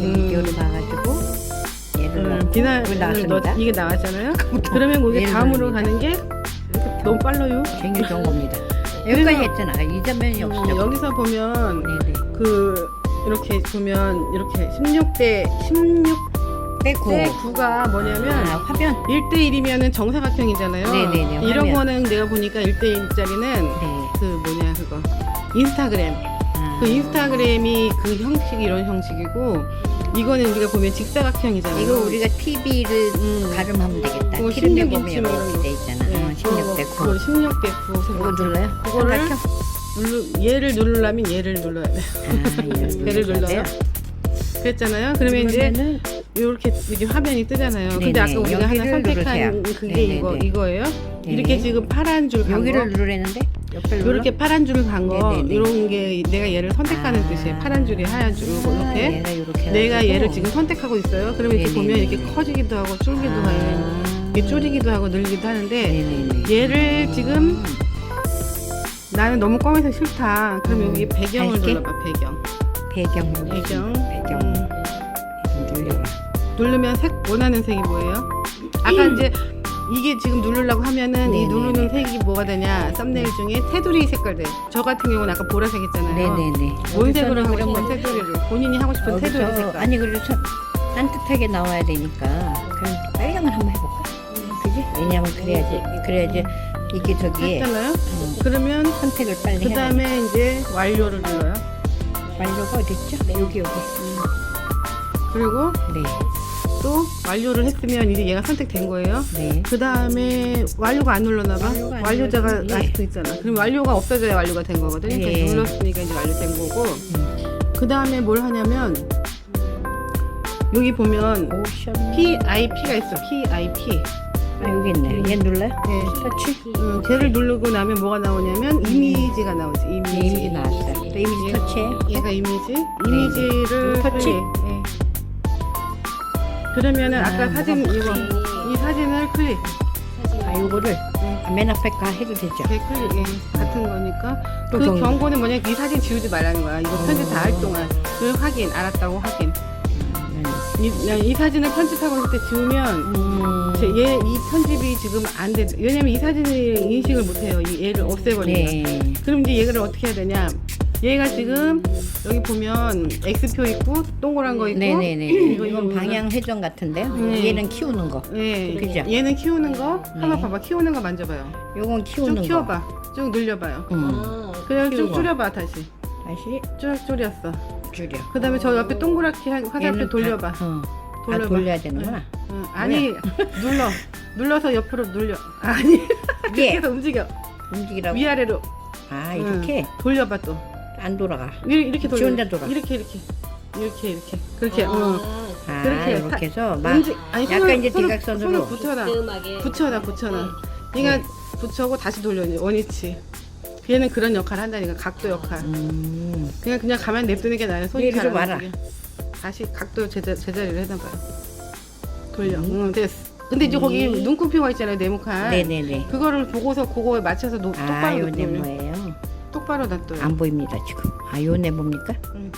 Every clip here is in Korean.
음, 비디오를 봐가지고 얘를 음, 넣고 넣. 이게 나왔잖아요. 그러면 우리 얘를 다음으로 돌립니다. 가는 게 너무 빨라요. 굉장히 좋은 겁니다. 여기까지 했잖아. 이 장면이 음, 없죠. 여기서 보면 네네. 그 이렇게 보면 이렇게 16대 16대 빼고 9가 뭐냐면 아, 화면 1대1이면은 정사각형이잖아요. 네네네, 이런 화면. 거는 내가 보니까 1대1짜리는 네. 그 뭐냐 그거 인스타그램. 아, 그 인스타그램이 그 형식이 이런 형식이고 이거는 우리가 보면 직사각형이잖아요. 이거 우리가 TV를 음. 가름하면 되겠다. 그거 TV에 16 보면 인치 뭐 이렇게 이런 돼 있잖아. 네, 어, 16대 9. 그거 16대 9 이거 눌러요? 그거를 삼각형? 누르, 얘를 누르려면 얘를 눌러야 돼. 아, 얘를 눌러요. 그랬잖아요. 그러면 이제 그러면은 이렇게 이게 화면이 뜨잖아요. 근데 네네, 아까 우리가 하나 여기를 선택한 누르세요. 그게 네네네. 이거 이거예요. 네. 이렇게 지금 파란 줄간 거. 여기를 누르랬는데 눌러? 이렇게 파란 줄을 간 거, 네네네. 이런 게 내가 얘를 선택하는 아. 뜻이에요. 파란 줄이 하얀 줄, 이렇게. 얘가 이렇게 내가. 얘를 지금 선택하고 있어요. 그러면 이렇게 네네네. 보면 이렇게 커지기도 하고 줄기도 아. 하고, 이게 줄이기도 하고 늘기도 하는데, 네네네. 얘를 지금 나는 너무 검해서 싫다. 그러면 음. 여기 배경을 밝게? 눌러봐, 배경. 배경 배경. 배경 음. 눌려봐. 누르면 색, 원하는 색이 뭐예요? 아까 이제 이게 지금 누르려고 하면은 이 네네네. 누르는 뭐가 되냐? 썸네일 중에 테두리 색깔 돼. 저 같은 경우는 아까 보라색 있잖아요. 네네네. 뭔 색으로 하고 싶은 테두리를 본인이 하고 싶은 여기서 테두리 색깔. 아니 그래서 산뜻하게 나와야 되니까 그럼 빨강을 한번 해볼까? 그지? 왜냐면 그래야지 그래야지 이게 저기에 했잖아요. 음, 그러면 선택을 빨리 그 해야 돼. 다음에 이제 완료를 눌러요. 완료가 어디 있죠? 여기 여기. 그리고 네, 또 완료를 했으면 이제 얘가 선택된 거예요. 네. 그 다음에 완료가 안 눌렀나 봐. 완료가 안 완료자가 눌렀지. 아직도 있잖아. 그럼 완료가 없어져야 완료가 된 거거든요. 예. 그래서 눌렀으니까 이제 완료된 거고. 음. 그 다음에 뭘 하냐면 여기 보면 오션. PIP가 있어. PIP. 아 여기 있네. 얘 눌러요? 네. 터치. 음, 걔를 누르고 나면 뭐가 나오냐면 이미지가 나오지. 이미지. 네, 이미지 나왔어요. 또 이미지 예. 터치해요. 얘가 이미지. 이미지를 네. 터치? 그러면은 아, 아까 사진 이거 이 사진을 클릭. 아 요거를 네. 아, 맨 앞에 가 해도 되죠? 네, 클릭. 예. 같은 거니까. 또그 경고. 경고는 뭐냐? 이 사진 지우지 말라는 거야. 이거 편집 다 할 동안. 그 확인, 알았다고 확인. 음. 이, 이 사진을 편집하고 있을 때 지우면 음. 제- 얘, 이 편집이 지금 안 돼. 왜냐면 이 사진을 인식을 못 해요. 이 얘를 없애버리면. 네. 그럼 이제 얘를 어떻게 해야 되냐? 얘가 지금 여기 보면 X표 있고 동그란 거 있고 네네네. 이거, 이건 방향 회전 같은데 네. 얘는 키우는 거. 예. 그죠? 얘는 키우는 거 한번 네. 봐봐. 키우는 거 만져봐요. 요건 쭉 키우는 거. 키워봐. 쭉 늘려봐요. 음. 그냥 쭉. 줄여봐 다시. 다시 쭉 줄였어. 줄여. 그 다음에 저 옆에 동그랗게 한- 화살표 얘는 돌려봐. 다- 어. 돌려봐. 아, 돌려야 되는구나. 응. 아니 눌러. 눌러서 옆으로 눌려. 아니 예. 계속 움직여. 움직이라고. 위아래로. 아 응. 이렇게 돌려봐 또. 안 돌아가. 이렇게, 이렇게 돌려. 지 혼자 돌아. 이렇게 이렇게. 이렇게 이렇게. 그렇게. 응. 아 그렇게 이렇게 해서 막 움직. 아니 약간 손을, 이제 손을, 대각선으로. 손을 붙여놔. 뜸하게 붙여놔 붙여놔. 그러니까 붙여고 다시 돌려 원위치. 얘는 그런 역할을 한다니까 각도 역할. 음. 그냥 그냥 가만히 냅두는 게 나아요. 손이 잘안 와라. 움직여. 다시 각도 제자, 제자리를 해놔봐요. 돌려. 응 됐어. 근데 이제 거기 네. 눈곱이가 있잖아요 네모칸. 네네네. 그거를 보고서 그거에 맞춰서 노, 아 똑바로 요네 놔둬요. 뭐예요? 똑바로 놔둬요. 안 보입니다 지금. 아 요네 뭡니까? 응.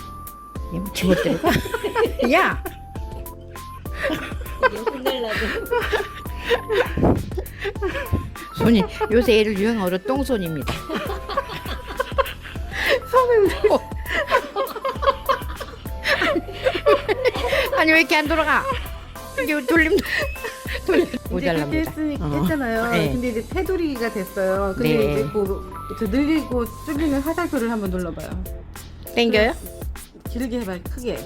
얘 집어 들어가. 야. 손이 요새 애를 유행어로 똥손입니다. 손은 아니 왜 이렇게 안 돌아가? 이게 돌림 그렇게 모자랍니다. 했으니까 어. 했잖아요. 네. 근데 이제 테두리가 됐어요. 근데 네. 이제 그, 그 늘리고 줄이는 화살표를 한번 눌러봐요. 땡겨요? 길게 해봐요. 크게.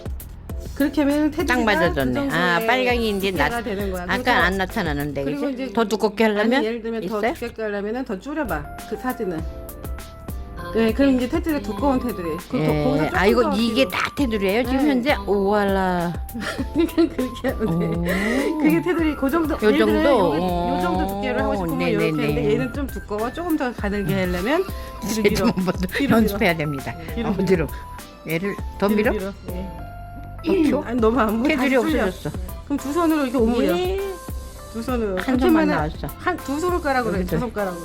그렇게 하면 테두리가 딱 맞아졌네. 그 정도의 아 빨강이 이제 두께가 나 되는 거야. 아까 안 나타나는데 그리고? 이제 더 두껍게 하려면 아니, 예를 들면 있어요? 더 두껍게 하려면 더 줄여봐. 그 사진을. 네, 그럼 이제 테두리 두꺼운 테두리. 그, 예. 아 이거 더 이게. 다 테두리예요 지금 네. 현재? 오와라. 그냥 그렇게 하면 돼. 오. 그게 테두리 그 정도. 요 정도? 요 정도 두께로 하고 싶으면 네네네. 이렇게 하는데 얘는 좀 두꺼워. 조금 더 가늘게 하려면 뒤로 쟤 밀어. 좀 한번 뒤로 연습해야 됩니다. 뒤로 어디로? 얘를 더 밀어? 키워? 아니 너무 안 보여. 테두리. 없어졌어. 그럼 두 손으로 이렇게 오므려. 예. 두 손으로. 한 하면은 나왔어. 한 두 손가락으로 해. 두 손가락으로.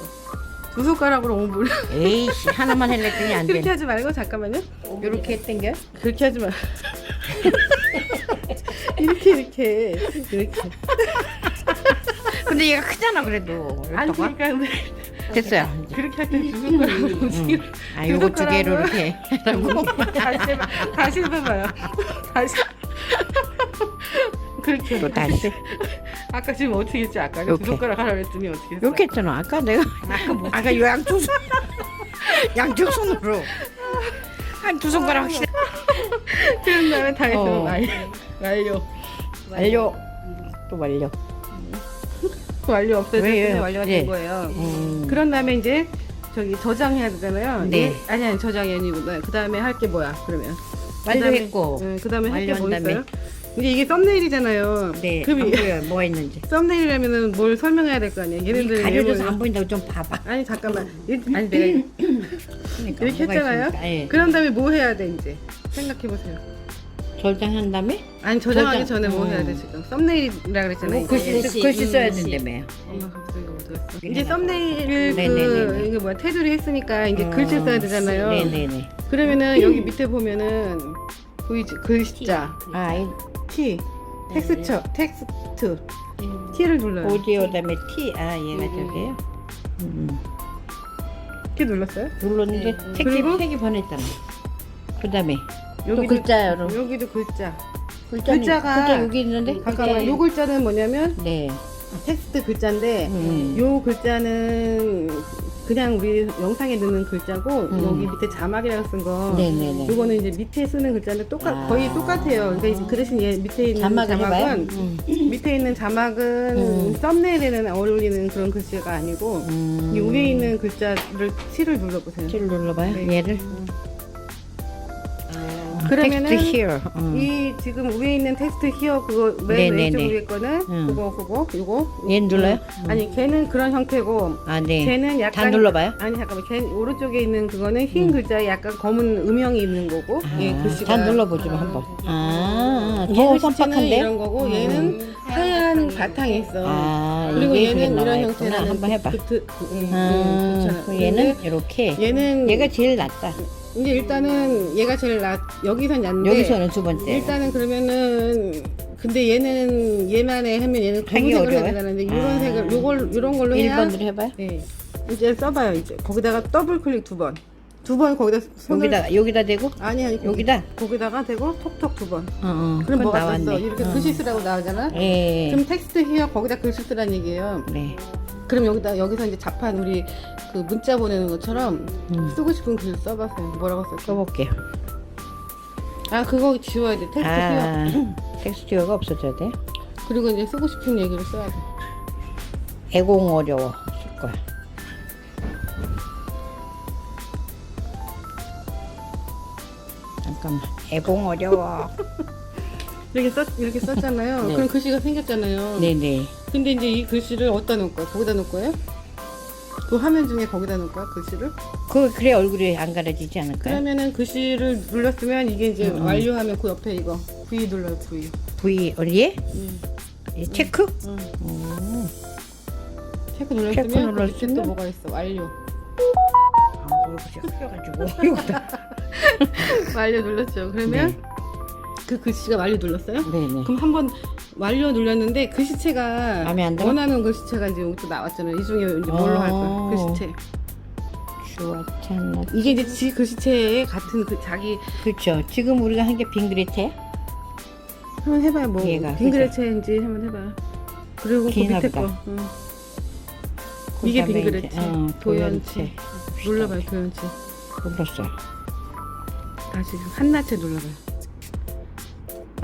두 손가락으로 옹불. 에이씨 하나만 할랬더니 안 그렇게 돼. 하지 말고 잠깐만요. 이렇게 당겨. 그렇게 하지 마. 이렇게 이렇게 이렇게. 근데 얘가 크잖아 그래도. 아니 이렇다가? 그러니까 됐어요. 이제. 그렇게 할 때 두 손가락으로 움직여. 응. 아 요거 두 개로 이렇게 하라고. 다시 해봐. 다시 해봐요. 다시. 그렇게. 또 다시. 아까 지금 어떻게 했지? 아까 두 이렇게. 손가락 하라 그랬더니 어떻게 했어? 이렇게 했잖아. 아까 내가 아까 요 양쪽 손 양쪽 손으로 한 두 손가락 확실히 그런 다음에 다시 어. 완료. 완료. 완료. 또 완료. 완료 없어졌더니 왜요? 완료가 네. 된 거예요. 음. 그런 다음에 이제 저기 저장해야 되잖아요. 네. 예? 아니 아니 저장이 아니고 그 다음에 할 게 뭐야? 그러면 완료했고. 네, 그 다음에 할 게 뭐 완료한 있어요? 이제 이게 썸네일이잖아요. 네. 그럼 안 이 보여. 뭐가 있는지. 썸네일이라면은 뭘 설명해야 될 거 아니에요? 이 얘네들 가려져서 안 보인다고 좀 봐봐. 아니 잠깐만. 이- 아니 내가 그러니까 이렇게 뭐가 했잖아요. 예. 그런 다음에 뭐 해야 돼 이제? 생각해 보세요. 저장한 다음에 아니 저장하기 저장. 전에 뭐 음. 해야 돼 지금? 썸네일이라 그랬잖아요. 뭐 글씨. 쓰- 글씨 써야 된다며요. 엄마 갑자기 어디 갔어? 그냥 이제 썸네일을 네네네네. 그 이게 뭐야 테두리 했으니까 이제 음. 글씨 써야 되잖아요. 네네네. 그러면은 여기 밑에 보면은 보이지 글자 아, 이 T 텍스처 텍스트 T를 눌러요. 오디오 다음에 T. 아, 얘가 저게요. 음. T 눌렀어요? 눌렀는데 색이 그리고? 색이 변했잖아. 그다음에 또 여기도- 글자로 여기도 글자. 글자는, 글자가- 글자 여기 있는데 잠깐만 요 글자는 뭐냐면 네. 텍스트 글자인데 음. 요 글자는 그냥 우리 영상에 넣는 글자고 음. 여기 밑에 자막이라고 쓴 거. 네네네. 요거는 이제 밑에 쓰는 글자인데 똑같 아. 거의 똑같아요. 그러니까 그 대신 얘 밑에 있는 자막을 해봐요. 자막은 음. 밑에 있는 자막은 음. 썸네일에는 어울리는 그런 글씨가 아니고 음. 이 위에 있는 글자를 T를 눌러보세요. 를 눌러봐요. 네. 얘를. 그러면은 텍스트 here. 음. 이 지금 위에 있는 텍스트 히어 그거 맨 네네네. 왼쪽 위에 거는 음. 그거 그거 요거 얘 눌러요? 음. 아니 걔는 그런 형태고 아, 네. 걔는 약간 다 눌러봐요. 아니 잠깐만 걔 오른쪽에 있는 그거는 흰 글자에 약간 검은 음영이 있는 거고 얘 아, 글씨가 다 눌러보죠 한번. 아, 얘더 글씨는 선박한데? 이런 거고 얘는 하얀 바탕에 있어. 아, 그리고 이게 얘는 나와 이런 있구나. 형태라는 한번 해봐. 그, 그, 그, 음, 아, 음, 그렇잖아. 그 얘는 이렇게. 얘는 얘가 제일 낫다. 이제 일단은 얘가 제일 낫 여기선 낫는데 여기서는 두 번째. 일단은 그러면은 근데 얘는 얘만에 하면 얘는 하기 검은색을 해야 어려워요? 되잖아. 근데 이런 아. 색을 요걸 이런 걸로 해야 1번으로 해봐요. 예. 이제 써봐요. 이제 거기다가 더블 클릭 두 번. 두 번 거기다 손을 여기다, 여기다 대고? 아니 아니 여기다? 거기다가 대고 톡톡 두 번. 어, 어. 그럼 그건 뭐가 나왔네. 떴어? 이렇게 어. 글씨 쓰라고 나오잖아. 예. 그럼 텍스트 히어 거기다 글씨 쓰란 얘기예요. 네. 그럼 여기다 여기서 이제 자판 우리 그 문자 보내는 것처럼 음. 쓰고 싶은 글 써보세요. 뭐라고 쓸까? 써볼게요. 아 그거 지워야 돼. 텍스트. 아, 텍스트가 없어져야 돼. 그리고 이제 쓰고 싶은 얘기를 써야 돼. 애공 어려워. 쓸 거야. 잠깐만. 애공 어려워. 이렇게 썼 이렇게 썼잖아요. 네. 그럼 글씨가 생겼잖아요. 네네. 근데 이제 이 글씨를 어디다 놓을 거야? 거기다 놓을 거예요? 그 화면 중에 거기다 놓을 거야 글씨를? 그 그래 얼굴이 안 가려지지 않을까요? 그러면은 글씨를 눌렀으면 이게 이제 음. 완료하면 그 옆에 이거 V 눌러요 V. V 어디에? 음. 이 체크? 음. 음. 체크 눌렀으면 체크 눌렀으면? 또 뭐가 있어? 완료. 아, 얼굴이 흐려가지고 이거다. 완료 눌렀죠. 그러면 그 글씨가 완료 눌렀어요? 네네. 그럼 한번 완료 눌렀는데 글씨체가 마음에 안 들어? 원하는 글씨체가 이제 또 나왔잖아요. 이 중에 이제 뭘로 할 거야? 어. 글씨체. 좋았잖아. 이게 이제 지 글씨체에 같은 그 자기 그렇죠. 지금 우리가 한 게 빙그레트야? 한번 해봐요. 뭐 얘가, 빙그레체인지 한번 해봐요. 그리고 그 기나 밑에 보다. 거. 응. 이게 그다음에 빙그레체. 이제, 어, 도연체. 눌러봐요. 도연체. 눌렀어요. 다시 한나체 눌러봐요.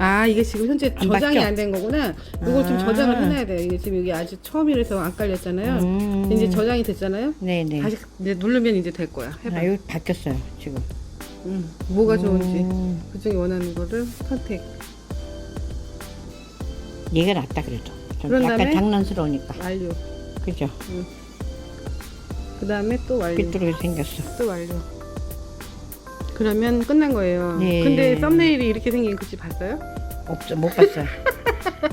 아 이게 지금 현재 안 저장이? 안 된 거구나. 이걸 좀 아. 저장을 해놔야 돼요. 이게 지금 이게 아직 처음이라서 안 깔렸잖아요. 음. 이제 저장이 됐잖아요. 네네. 다시 이제 누르면 이제 될 거야. 해봐. 아, 여기 바뀌었어요 지금. 응. 뭐가 좋은지 음, 그 중에 원하는 거를 선택. 얘가 낫다 그래도. 좀 그런 약간 다음에? 장난스러우니까. 완료. 그죠? 그 다음에 또 완료. 삐뚤게 생겼어. 또 완료. 그러면 끝난 거예요. 네. 근데 썸네일이 이렇게 생긴 글씨 봤어요? 없어 못 봤어요.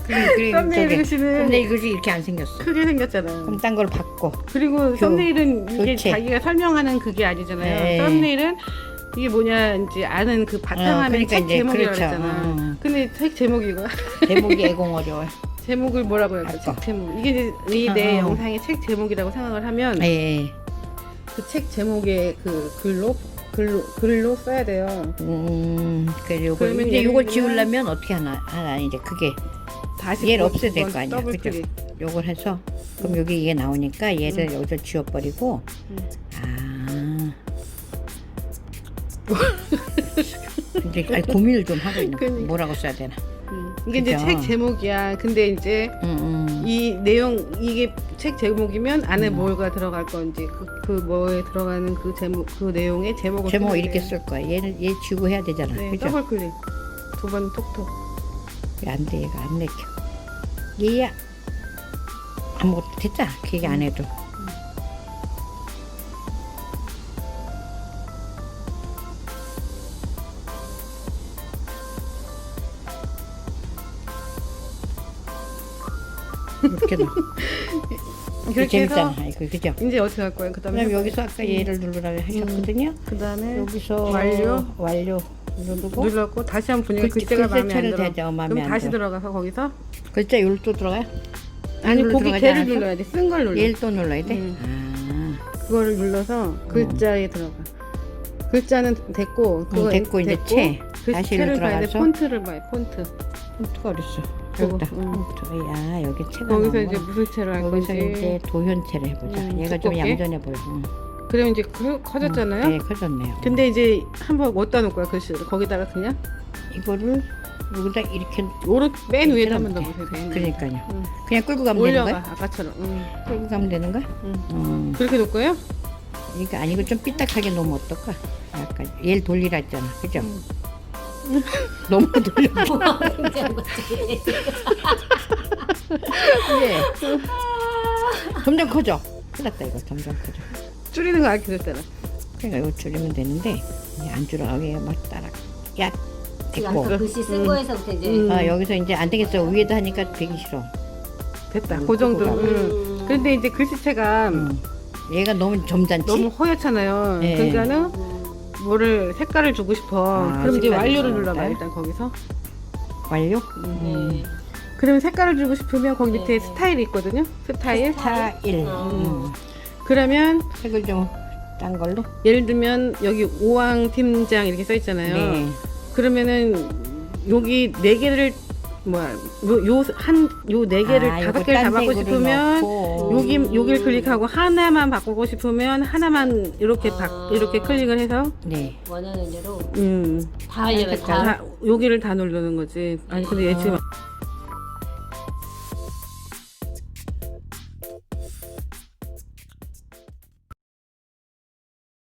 그래 그래 썸네일 저기 글씨는 썸네일 글씨 이렇게 안 생겼어. 크게 생겼잖아요. 그럼 딴걸 바꿔. 그리고 썸네일은 이게 교체. 자기가 설명하는 그게 아니잖아요. 네. 썸네일은 이게 뭐냐인지 아는 그 바탕화면 어, 그러니까 책 이제 제목이라고 그렇죠. 했잖아. 음. 근데 책 제목이 이거 제목이 애공 어려워요. 제목을 뭐라고 할까? 책 제목. 이게 이제 이내 어, 어. 영상의 책 제목이라고 생각을 하면 예. 그 책 제목에 그 글로 글로 글로 써야 돼요. 음, 그래 요거 그러면 이제 요걸 지우려면 어떻게 하나 하나 이제 그게 다시 얘를 그- 없애야 될 거 아니야, 그죠? 요걸 해서 그럼 여기 이게 나오니까 얘를 여기서 지워버리고 음. 아. 근데 아니, 고민을 좀 하고 있는 거야. 그러니까. 뭐라고 써야 되나. 음. 이게 이제 그죠? 책 제목이야. 근데 이제 음, 음. 이 내용 이게 책 제목이면 안에 음. 뭐가 들어갈 건지 그, 그 뭐에 들어가는 그 제목 그 내용의 제목을 제목 이렇게 돼요. 쓸 거야. 얘를 얘 지우고 해야 되잖아. 네, 그죠? 더블 클릭 두 번 톡톡. 왜안 돼, 얘가 안 내켜. 얘야. 아무것도 됐잖아. 기계 안 해도. 이렇게 넣어. 그렇게 재밌잖아. 해서 이거 그죠? 이제 어떻게 할 거예요? 그다음에 그다음 여기서 아까 얘를 누르라고 하셨거든요. 그다음에 여기서 완료. 완료 누르고 눌렀고 다시 한번 보니까 글- 글자가 마음에 안 들어. 되죠. 마음에 그럼 안 다시 들어. 들어가서 거기서 글자 여기로 또 들어가요? 아니 거기 들어가지 걔를? 눌러야 돼. 쓴 걸 눌러. 얘를 또 눌러야 돼? 음. 아. 그거를 눌러서 글자에 들어가. 글자는 됐고 그거 음, 됐고 이제 채. 그 다시 채를 일로 봐야 돼. 들어가서. 폰트를 봐야 돼. 폰트. 폰트가 어딨어? 여기다. 음. 야 여기 채가 나오구나. 이제 무슨 채를 할 여기서 건지. 이제 도현채를 해보자. 음, 얘가 좀 두껍게? 얌전해 보여. 응. 그러면 이제 그, 커졌잖아요. 네, 커졌네요. 근데 이제 한번 어디다 놓을 거야 글씨를 거기다가 그냥 이거를 여기다 이렇게 오른 맨 위에 한번 보세요. 그러니까요. 응. 그냥 끌고 가면 되는 올려가 거야? 아까처럼. 응. 끌고 가면 되는 거야? 응. 음. 그렇게 놓을 거예요? 이거 아니고 좀 삐딱하게 놓으면 어떨까? 약간 얘를 돌리라 했잖아. 그죠? 너무 돌려. 예. 점점 커져. 큰일 났다 이거 점점 커져. 줄이는 거 알게 됐잖아. 그러니까 이거 줄이면 되는데 안 줄어가게 막 따라. 야 됐고. 아까 글씨 쓴 음. 거에서부터 이제 음. 아 여기서 이제 안 되겠어 위에다 하니까 되기 싫어. 됐다. 음, 그 정도. 응. 음. 근데 이제 글씨체가 음. 얘가 너무 점잖지. 너무 허옇잖아요. 네. 그러니까는 음. 뭐를 색깔을 주고 싶어. 아, 그럼 이제 색깔을 완료를 눌러봐 돼? 일단 거기서. 완료? 네. 그러면 색깔을 주고 싶으면 거기 밑에 네. 스타일이 있거든요. 스타일. 스타일. 어. 음. 그러면 색을 좀 딴 걸로. 예를 들면 여기 오왕 팀장 이렇게 써 있잖아요. 네. 그러면은 여기 네 개를 뭐야 요한 요 네 개를 아, 다섯 개를 다딴 바꾸고 색으로 싶으면. 여기 여기를 클릭하고 하나만 바꾸고 싶으면 하나만 이렇게 바, 아. 이렇게 클릭을 해서 네. 원하는 대로 음다 하려면 다 다, 여기를 다 누르는 거지. 아니 근데 얘 지금